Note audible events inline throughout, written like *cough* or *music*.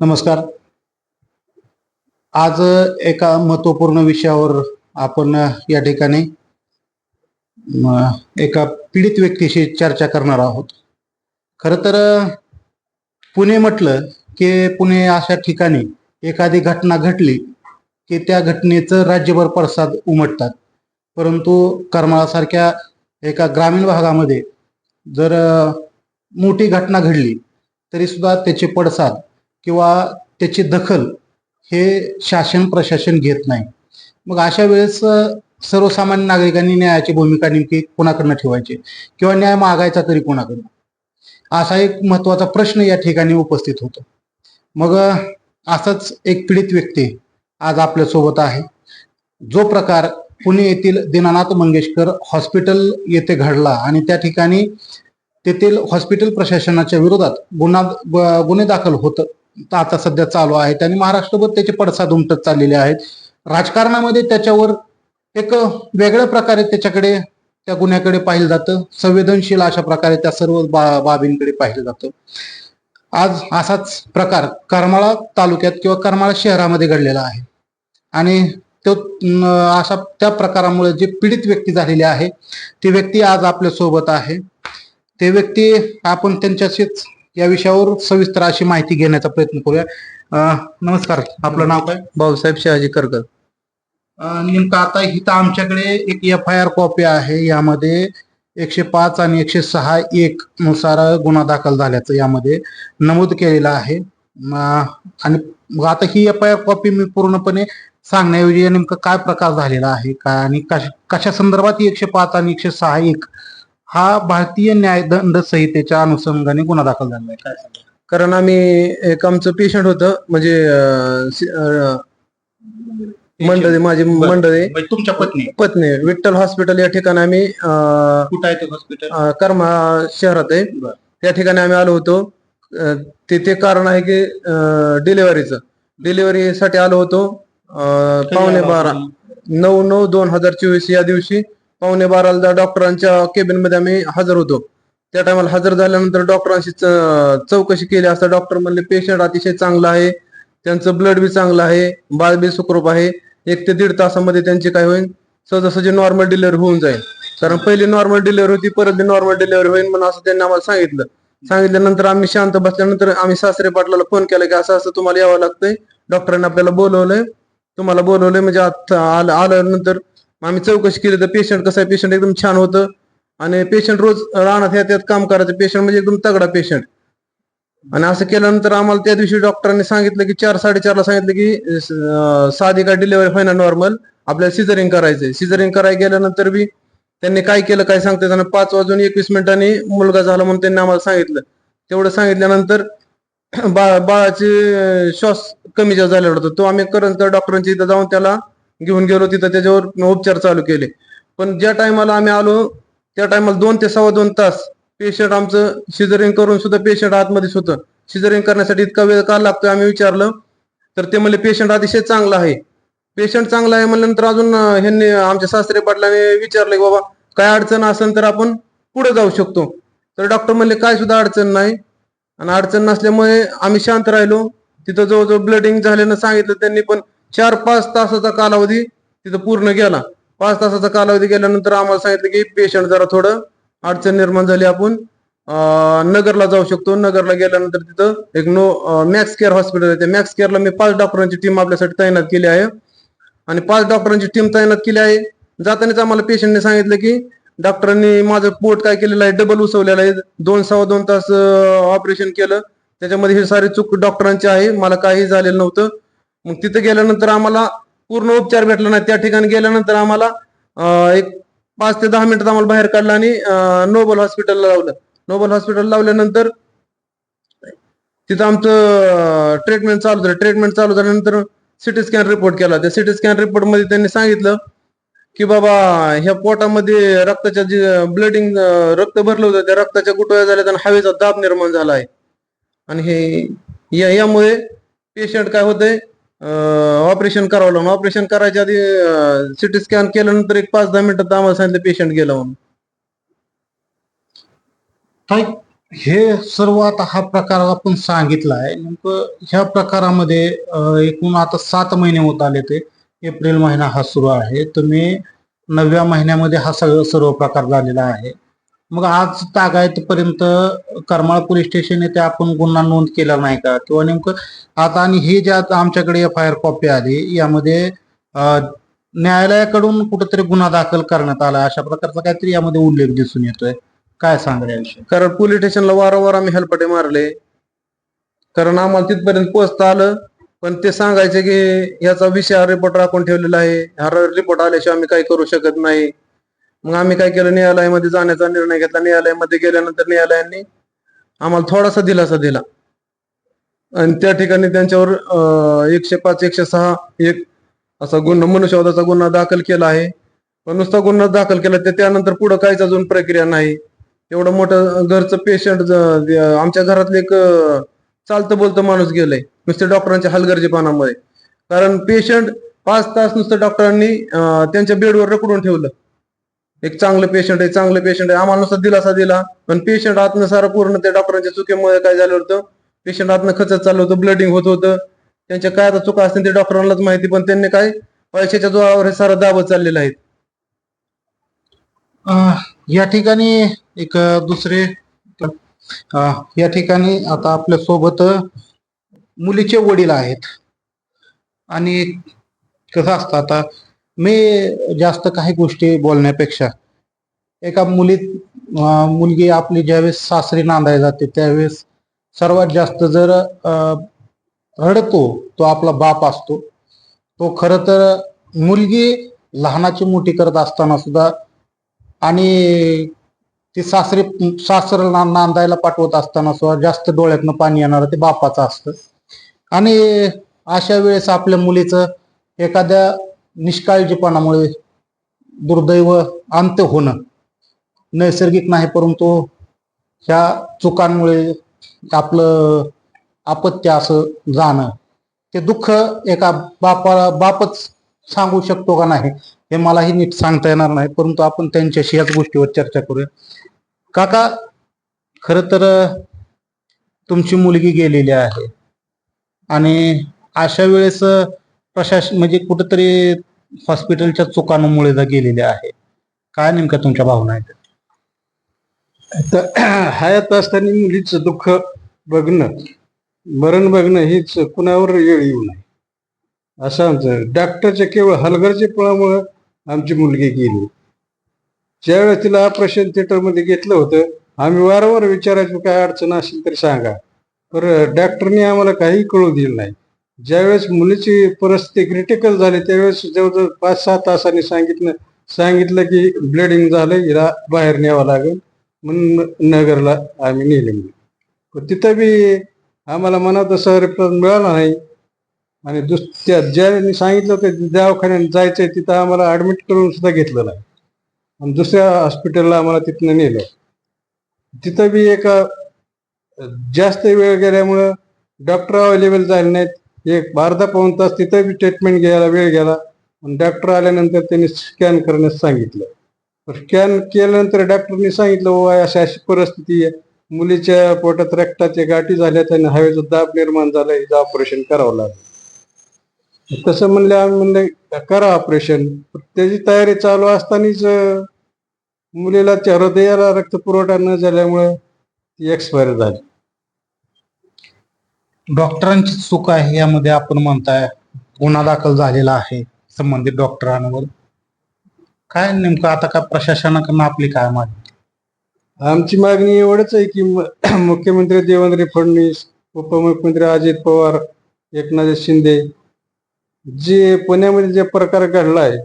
नमस्कार. आज एका महत्त्वपूर्ण विषयावर आपण या ठिकाणी एका पीडित व्यक्तीशी चर्चा करणार आहोत. खर तर पुणे म्हटलं की पुणे अशा ठिकाणी एखादी घटना घडली की त्या घटनेचं राज्यभर पडसाद उमटतात. परंतु करमाळासारख्या एका ग्रामीण भागामध्ये जर मोठी घटना घडली तरी सुद्धा त्याचे पडसाद किंवा त्याची दखल हे शासन प्रशासन घेत नाही. मग अशा वेळेस सर्वसामान्य नागरिकांनी न्यायाची भूमिका नेमकी कोणाकडनं ठेवायची? किंवा न्याय मागायचा तरी कोणाकडनं? असा एक महत्त्वाचा प्रश्न या ठिकाणी उपस्थित होतो. मग असंच असाच एक पीडित व्यक्ती आज आपल्यासोबत आहे. जो प्रकार पुणे येथील दीनानाथ मंगेशकर हॉस्पिटल येथे घडला आणि त्या ठिकाणी तेथील हॉस्पिटल प्रशासनाच्या विरोधात गुन्हा गुन्हे दाखल होत आता सध्या चालू आहेत आणि महाराष्ट्रभर त्याचे पडसाद उमटत चाललेले आहेत. राजकारणामध्ये त्याच्यावर एक वेगळ्या प्रकारे त्याच्याकडे त्या गुन्ह्याकडे पाहिलं जातं. संवेदनशील अशा प्रकारे त्या सर्व बा बाबींकडे पाहिलं जातं. आज असाच प्रकार करमाळा तालुक्यात किंवा करमाळा शहरामध्ये घडलेला आहे. आणि तो अशा त्या प्रकारामुळे जे पीडित व्यक्ती झालेली आहे ती व्यक्ती आज आपल्यासोबत आहे. ते व्यक्ती आपण त्यांच्याशीच या विषयावर सविस्तर अशी माहिती घेण्याचा प्रयत्न करूया. अं, नमस्कार. आपलं नाव काय? भाऊसाहेब शहाजी करकर. अं, नेमकं आता इथं आमच्याकडे एक एफ आय आर कॉपी आहे. यामध्ये एकशे पाच आणि एकशे सहा एक नुसार गुन्हा दाखल झाल्याचं यामध्ये नमूद केलेलं आहे. आणि मग आता ही एफ आय आर कॉपी मी पूर्णपणे सांगण्याऐवजी नेमकं काय प्रकार झालेला आहे? काय आणि कशा कशा संदर्भात ही एकशे पाच आणि एकशे सहा एक हा भारतीय न्यायदंड संहितेच्या अनुषंगाने गुन्हा दाखल झालेला आहे. काय सांगाल? कारण आम्ही एक आमचं पेशंट होतं म्हणजे अं, सि- अं, मंडळी माझी. मंडळी. म्हणजे तुमच्या पत्नी. पत्नी विठ्ठल हॉस्पिटल या ठिकाणी आम्ही अं, कुठं आहे ते हॉस्पिटल अं, करमा शहरात आहे. बरं. त्या ठिकाणी आम्ही आलो होतो. अं, तिथे कारण आहे की डिलिव्हरीचं डिलिव्हरीसाठी आलो होतो. अं, पावणे बारा. नऊ नऊ दोन हजार चोवीस या दिवशी पावणे बाराला डॉक्टरांच्या केबिनमध्ये आम्ही हजर होतो. त्या टायमाला हजर झाल्यानंतर डॉक्टरांशी च- चौकशी केली असता डॉक्टर म्हणले पेशंट अतिशय चांगलं आहे. त्यांचं ब्लड बी चांगलं आहे. बाळ बी सुखरूप आहे. एक ते दीड तासामध्ये त्यांची काय होईल सहजासहजी नॉर्मल डिलिव्हरी होऊन जाईल. कारण पहिली नॉर्मल डिलिव्हरी होती परत बी नॉर्मल डिलिव्हरी होईल म्हणून असं त्यांनी आम्हाला सांगितलं. सांगितल्यानंतर आम्ही शांत बसल्यानंतर आम्ही सासरे पाटलाला फोन केला की असं असं तुम्हाला यावं लागतंय. डॉक्टरांनी आपल्याला बोलवलंय. तुम्हाला बोलवलंय म्हणजे आता आलं आम्ही चौकशी केली तर पेशंट कसं आहे? पेशंट एकदम छान होतं. आणि पेशंट रोज राहणार ह्या त्यात काम करायचं. पेशंट म्हणजे एकदम तगडा पेशंट आणि असं केल्यानंतर आम्हाला त्या दिवशी डॉक्टरांनी सांगितलं की चार साडेचारला सांगितलं की साधी का डिलेवरी होईना नॉर्मल आपल्याला सिझरिंग करायचंय. सिझरिंग करायला गेल्यानंतर बी त्यांनी काय केलं काय सांगता त्यांना पाच वाजून एकवीस मिनिटांनी मुलगा झाला म्हणून त्यांनी आम्हाला सांगितलं. तेवढं सांगितल्यानंतर बाळ बाळाचे श्वास कमी जास्त झालेला होता. तो आम्ही करंज डॉक्टरांच्या इथं जाऊन त्याला घेऊन गेलो तिथं त्याच्यावर उपचार चालू केले. पण ज्या टायमाला आम्ही आलो त्या टायमाला दोन ते सव्वा दोन तास पेशंट आमचं सिझरिंग करून सुद्धा पेशंट आतमध्येच होतं. सिझरिंग करण्यासाठी इतका वेळ का लागतोय आम्ही विचारलं. तर ते म्हणले पेशंट अतिशय चांगला आहे. पेशंट चांगला आहे म्हणल्यानंतर अजून ह्यांनी आमच्या सासरे पाटलाने विचारलं की बाबा काय अडचण असेल तर आपण पुढे जाऊ शकतो. तर डॉक्टर म्हणले काय सुद्धा अडचण नाही. आणि अडचण नसल्यामुळे आम्ही शांत राहिलो. तिथं जवळजवळ ब्लडिंग झाल्यानं सांगितलं त्यांनी पण चार पाच तासाचा कालावधी तिथं पूर्ण गेला. पाच तासाचा कालावधी गेल्यानंतर आम्हाला सांगितलं की पेशंट जरा थोडं अडचण निर्माण झाली आपण नगरला जाऊ शकतो. नगरला गेल्यानंतर तिथं एक नो मॅक्स केअर हॉस्पिटल आहे. त्या मॅक्स केअरला मी पाच डॉक्टरांची टीम आपल्यासाठी तैनात केली आहे. आणि पाच डॉक्टरांची टीम तैनात केली आहे. जातानाच आम्हाला पेशंटने सांगितलं की डॉक्टरांनी माझं पोट काय केलेलं आहे? डबल उसवलेलं आहे. दोन सव्वा दोन तास ऑपरेशन केलं. त्याच्यामध्ये हे सारी चूक डॉक्टरांची आहे. मला काही झालेलं नव्हतं. मग तिथं गेल्यानंतर आम्हाला पूर्ण उपचार भेटला नाही. त्या ठिकाणी गेल्यानंतर आम्हाला एक पाच ते दहा मिनिटात आम्हाला बाहेर काढलं आणि नोबल हॉस्पिटलला लावलं. नोबल हॉस्पिटल लावल्यानंतर तिथं आमचं ट्रीटमेंट चालू झालं. ट्रीटमेंट चालू झाल्यानंतर सिटी स्कॅन रिपोर्ट केला. त्या सिटी स्कॅन रिपोर्टमध्ये त्यांनी सांगितलं की बाबा ह्या पोटामध्ये रक्ताच्या जे ब्लडिंग रक्त भरलं होतं त्या रक्ताच्या गुटव्या झाल्या आणि हवेचा दाब निर्माण झाला आहे. आणि हे या- यामुळे पेशंट काय होतंय ऑपरेशन करावं लागून ऑपरेशन करायच्या आधी सिटी स्कॅन केल्यानंतर एक पाच दहा मिनिटात आम्हाला सांगितलं पेशंट गेला म्हणून. काय हे सर्व आता हा प्रकार आपण सांगितला आहे. नेमकं ह्या प्रकारामध्ये एकूण आता सात महिने होत आले ते. एप्रिल महिना हा सुरू आहे. तुम्ही नवव्या महिन्यामध्ये हा सगळं सर्व प्रकार झालेला आहे. मग आज तागायतपर्यंत करमाळ पोलीस स्टेशन येथे आपण गुन्हा नोंद केला नाही का? किंवा नेमकं आता आणि हे जे आता आमच्याकडे एफ आय आर कॉपी आली यामध्ये न्यायालयाकडून कुठेतरी गुन्हा दाखल करण्यात आला अशा प्रकारचा काहीतरी यामध्ये उल्लेख दिसून येतोय. काय सांगाल याविषयी? कारण पोलीस स्टेशनला वारंवार आम्ही हेलपटे मारले. कारण आम्हाला तिथपर्यंत पोहोचता आलं पण ते सांगायचे की याचा विषय हा रिपोर्ट राखून ठेवलेला आहे. हा रिपोर्ट आल्याशिवाय आम्ही काही करू शकत नाही. मग आम्ही काय केलं? न्यायालयामध्ये जाण्याचा निर्णय घेतला. न्यायालयामध्ये गेल्यानंतर न्यायालयाने आम्हाला थोडासा दिलासा दिला. आणि त्या ठिकाणी त्यांच्यावर एकशे पाच एकशे सहा एक असा गुन्हा मनुष्यवादाचा गुन्हा दाखल केला आहे. पण नुसता गुन्हा दाखल केला ते त्यानंतर पुढं काहीच अजून प्रक्रिया नाही. एवढं मोठं घरचं पेशंट आमच्या घरातले एक चालतं बोलतं माणूस गेलंय. नुसते डॉक्टरांच्या हलगर्जीपणामुळे. कारण पेशंट पाच तास नुसतं डॉक्टरांनी त्यांच्या बेडवर रकडून ठेवलं. एक चांगलं पेशंट आहे चांगलं पेशंट आहे. आम्हाला नुसता दिलासा दिला. पण पेशंट आतनं सारा पूर्ण त्या डॉक्टरांच्या चुकीमुळे काय झालं होतं? पेशंट आतनं खचत चाललं होतं ब्लडिंग होत होतं. त्यांच्या काय आता चुका असतील ते डॉक्टरांनाच माहिती पण त्यांनी काय? पैशाच्या जोरावर हे सारं दाबत चाललेलं आहे. अं, या ठिकाणी एक अं, दुसरे अं, या ठिकाणी आता आपल्यासोबत अं, मुलीचे वडील आहेत. आणि कसं असतं आता मी जास्त काही गोष्टी बोलण्यापेक्षा एका मुलीत मुलगी आपली ज्यावेळेस सासरी नांदायला जाते त्यावेळेस सर्वात जास्त जर रडतो तो आपला बाप असतो. तो खर तर मुलगी लहानाची मोठी करत असताना सुद्धा आणि ती सासरी सासर नांदायला पाठवत असताना सुद्धा जास्त डोळ्यातनं पाणी येणार ते बापाचं असतं. आणि अशा वेळेस आपल्या मुलीचं एखाद्या निष्काळजीपणामुळे दुर्दैव अंत होणं. नैसर्गिक नाही परंतु ह्या चुकांमुळे आपलं आपत्य असं जाणं. ते दुःख एका बापाला बापच सांगू शकतो का नाही हे मलाही नीट सांगता येणार नाही परंतु आपण त्यांच्याशी याच गोष्टीवर चर्चा करूया. काका खर तर तुमची मुलगी गेलेली आहे. आणि अशा वेळेस प्रशासन म्हणजे कुठंतरी हॉस्पिटलच्या चुकांमुळे गेलेल्या गेलेले आहे. काय नेमक्या तुमच्या भावना आहेत? तर *clears throat* हयात असताना मुलीचं दुःख बघणं मरण बघणं हीच कुणावर येळ येऊ नये. असं आमचं डॉक्टरच्या केवळ हलगर्जीपणामुळं आमची मुलगी गेली. ज्यावेळेस तिला ऑपरेशन थिएटरमध्ये घेतलं होतं आम्ही वारंवार विचारायचो काय अडचण असेल तरी सांगा. पर डॉक्टरने आम्हाला काही कळू दिलं नाही. ज्यावेळेस मुलीची परिस्थिती क्रिटिकल झाली त्यावेळेस जवळजवळ पाच सहा तासांनी सांगितलं सांगितलं की ब्लिडिंग झालं हिला बाहेर न्यावं लागेल. म्हणून नगरला आम्ही नेले मुली तिथं बी आम्हाला मनात तसा रिप्लाय मिळाला नाही. आणि दुस त्या ज्याने सांगितलं ते दवाखान्यात जायचंय तिथं आम्हाला ऍडमिट करून सुद्धा घेतलं नाही. आणि दुसऱ्या हॉस्पिटलला आम्हाला तिथनं नेलं. तिथं बी एका जास्त वेळ गेल्यामुळं डॉक्टर अवेलेबल झाले नाहीत. एक अर्धा पाऊन तास तिथं बी ट्रीटमेंट घ्यायला वेळ गेला. आणि डॉक्टर आल्यानंतर त्यांनी स्कॅन करण्यास सांगितलं. स्कॅन केल्यानंतर डॉक्टरनी सांगितलं ओ अशी अशी परिस्थिती आहे. मुलीच्या पोटात रक्ताच्या गाठी झाल्या आणि हवेचा दाब निर्माण झाला हिचं ऑपरेशन करावं लागलं. तसं म्हणलं आम्ही म्हणलं करा ऑपरेशन त्याची तयारी चालू असतानाच मुलीला त्या हृदयाला रक्तपुरवठा न झाल्यामुळे ती एक्सपायर झाली. डॉक्टरांची चूक आहे यामध्ये आपण म्हणताय गुन्हा दाखल झालेला आहे संबंधित डॉक्टरांवर. काय नेमकं आता काय प्रशासनाकडनं आपली काय मागणी? आमची मागणी एवढंच आहे की म- *clears throat* मुख्यमंत्री देवेंद्र फडणवीस उपमुख्यमंत्री अजित पवार एकनाथ शिंदे जे पुण्यामध्ये जे प्रकार घडलाय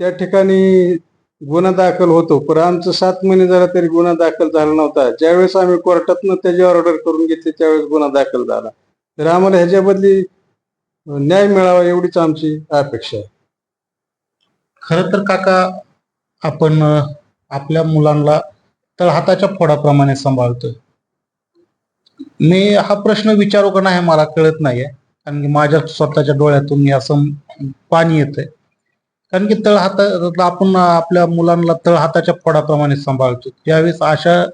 त्या ठिकाणी गुन्हा दाखल होतो. पण आमचं सात महिने झाला तरी गुन्हा दाखल झाला नव्हता. ज्यावेळेस आम्ही कोर्टातनं त्याची ऑर्डर करून घेतली त्यावेळेस गुन्हा दाखल झाला. तर आम्हाला ह्याच्या बदली न्याय मिळावा एवढीच आमची अपेक्षा आहे. खर तर काका आपण अं, आपल्या मुलांना तळहाताच्या फोडाप्रमाणे सांभाळतोय. मी हा प्रश्न विचारू का नाही मला कळत नाहीये. कारण की माझ्या स्वतःच्या डोळ्यातून हे असं पाणी येतंय. कारण की तळहाता आपण आपल्या मुलांना तळहाताच्या फोडाप्रमाणे सांभाळतो त्यावेळेस अशा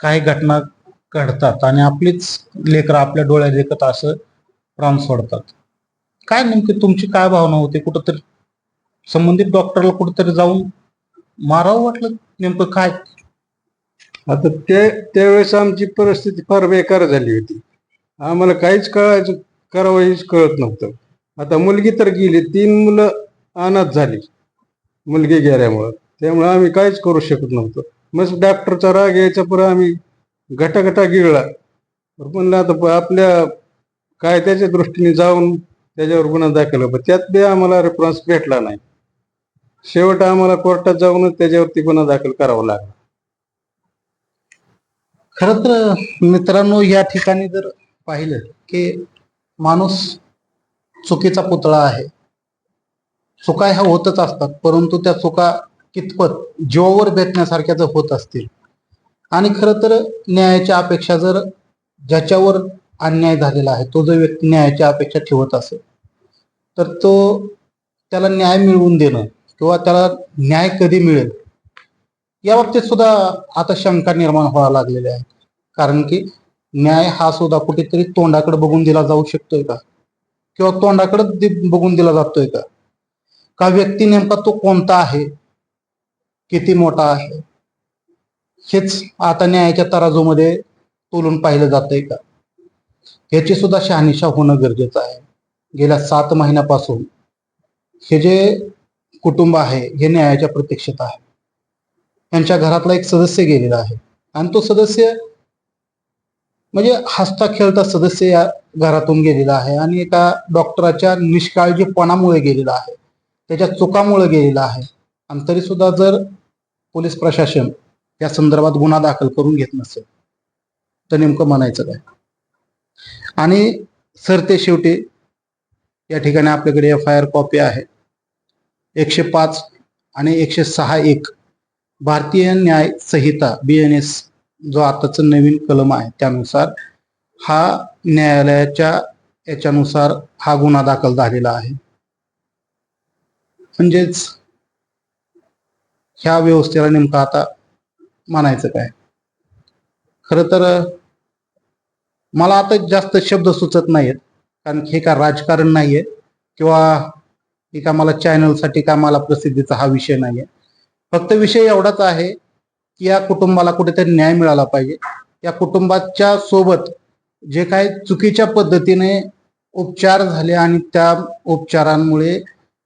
काही घटना घडतात आणि आपलीच लेकरं आपल्या डोळ्यात देखत असं प्राण सोडतात. काय नेमकी तुमची काय भावना होती? कुठंतरी संबंधित डॉक्टरला कुठंतरी जाऊन मारावं वाटलं? नेमकं काय? आता ते त्यावेळेस आमची परिस्थिती फार बेकार झाली होती. आम्हाला काहीच कळायचं करावं हेच कळत नव्हतं. आता मुलगी तर गेली तीन मुलं अनाथ झाली मुलगी गेल्यामुळं. त्यामुळे आम्ही काहीच करू शकत नव्हतो. मग डॉक्टरचा राग यायचा पुरा आम्ही गटागटा गिळला तर म्हणलं आता आपल्या काय त्याच्या दृष्टीने जाऊन त्याच्यावर गुन्हा दाखल पण त्यात बी आम्हाला रेफरन्स भेटला नाही. शेवट आम्हाला कोर्टात जाऊनच त्याच्यावरती गुन्हा दाखल करावा लागला. खर तर मित्रांनो या ठिकाणी जर पाहिलं की माणूस चुकीचा पुतळा आहे. चुका ह्या होतच असतात परंतु त्या चुका कितपत जीवावर बेतण्यासारख्या जर होत असतील आणि खरं तर न्यायाच्या अपेक्षा जर ज्याच्यावर अन्याय झालेला आहे तो जर व्यक्ती न्यायाच्या अपेक्षा ठेवत असेल तर तो त्याला न्याय मिळवून देणं किंवा त्याला न्याय कधी मिळेल या बाबतीत सुद्धा आता शंका निर्माण व्हायला लागलेल्या आहेत. कारण की न्याय हा सुद्धा कुठेतरी तोंडाकडे बघून दिला जाऊ शकतोय का? किंवा तोंडाकडे बघून दिला जातोय का? का व्यक्ती नेमका तो कोणता आहे? किती मोठा आहे? हेच आता न्यायाच्या तराजूमध्ये तोलून पाहिलं जातंय का? ह्याची सुद्धा शहानिशा होणं गरजेचं आहे. गेल्या सात महिन्यापासून हे जे कुटुंब आहे हे न्यायाच्या प्रतीक्षेत आहे. त्यांच्या घरातला एक सदस्य गेलेला आहे. आणि तो सदस्य म्हणजे हसता खेळता सदस्य या घरातून गेलेला आहे आणि एका डॉक्टराच्या निष्काळजीपणामुळे गेलेला आहे. त्याच्या चुकामुळे गेलेला आहे. आणि तरी सुद्धा जर पोलीस प्रशासन या संदर्भात गुन्हा दाखल करून घेत नसेल. तर नेमकं म्हणायचं काय? आणि सरते शेवटी या ठिकाणी आपल्याकडे एफ आय आर कॉपी आहे. एकशे पाच आणि एकशे सहा एक भारतीय न्याय संहिता बी एन एस जो आताचं नवीन कलम आहे त्यानुसार हा न्यायालयाच्या याच्यानुसार हा गुन्हा दाखल झालेला आहे. म्हणजेच ह्या व्यवस्थेला नेमकं आता म्हणायचं काय? खर तर मला आता जास्त शब्द सुचत नाहीत कारण हे का राजकारण नाहीये किंवा हे का मला चॅनलसाठी का मला प्रसिद्धीचा हा विषय नाहीये. फक्त विषय एवढाच आहे की या कुटुंबाला कुठेतरी न्याय मिळाला पाहिजे. या कुटुंबाच्या सोबत जे काही चुकीच्या पद्धतीने उपचार झाले आणि त्या उपचारांमुळे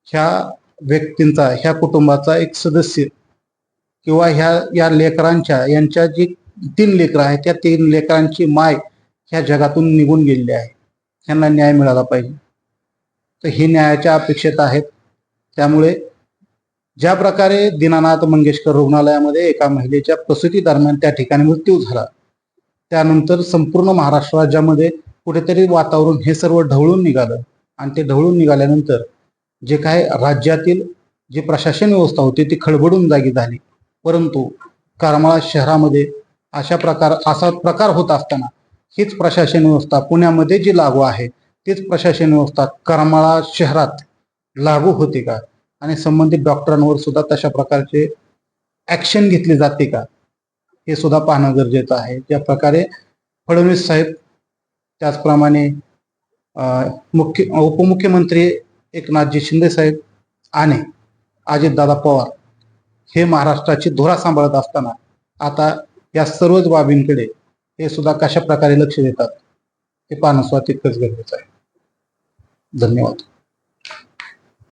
ह्या व्यक्तींचा ह्या कुटुंबाचा एक सदस्य किंवा ह्या या लेकरांच्या यांच्या जी तीन लेकरं आहेत त्या तीन लेकरांची माय ह्या जगातून निघून गेलेली आहे. ह्यांना न्याय मिळाला पाहिजे. तर हे न्यायाच्या अपेक्षेत आहेत. त्यामुळे ज्या प्रकारे दीनानाथ मंगेशकर रुग्णालयामध्ये एका महिलेच्या प्रसूती दरम्यान त्या ठिकाणी मृत्यू झाला त्यानंतर संपूर्ण महाराष्ट्र राज्यामध्ये कुठेतरी वातावरण हे सर्व ढवळून निघालं. आणि ते ढवळून निघाल्यानंतर जे काय राज्यातील जी प्रशासन व्यवस्था होती ती खळबडून जागी झाली. परंतु करमाळा शहरामध्ये अशा प्रकार असा प्रकार होत असताना हीच प्रशासन व्यवस्था पुण्यामध्ये जी लागू आहे तीच प्रशासन व्यवस्था करमाळा शहरात लागू होते का? आणि संबंधित डॉक्टरांवर सुद्धा तशा प्रकारचे ॲक्शन घेतली जाते का? हे सुद्धा पाहणं गरजेचं आहे. ज्या प्रकारे फडणवीस साहेब त्याचप्रमाणे मुख्य उपमुख्यमंत्री एकनाथजी शिंदे साहेब आणि अजितदादा पवार हे महाराष्ट्राची धुरा सांभाळत असताना आता या सर्वच बाबींकडे हे सुद्धा कशा प्रकारे लक्ष देतात हे पाहणं सुद्धा तितकंच गरजेचं आहे. धन्यवाद.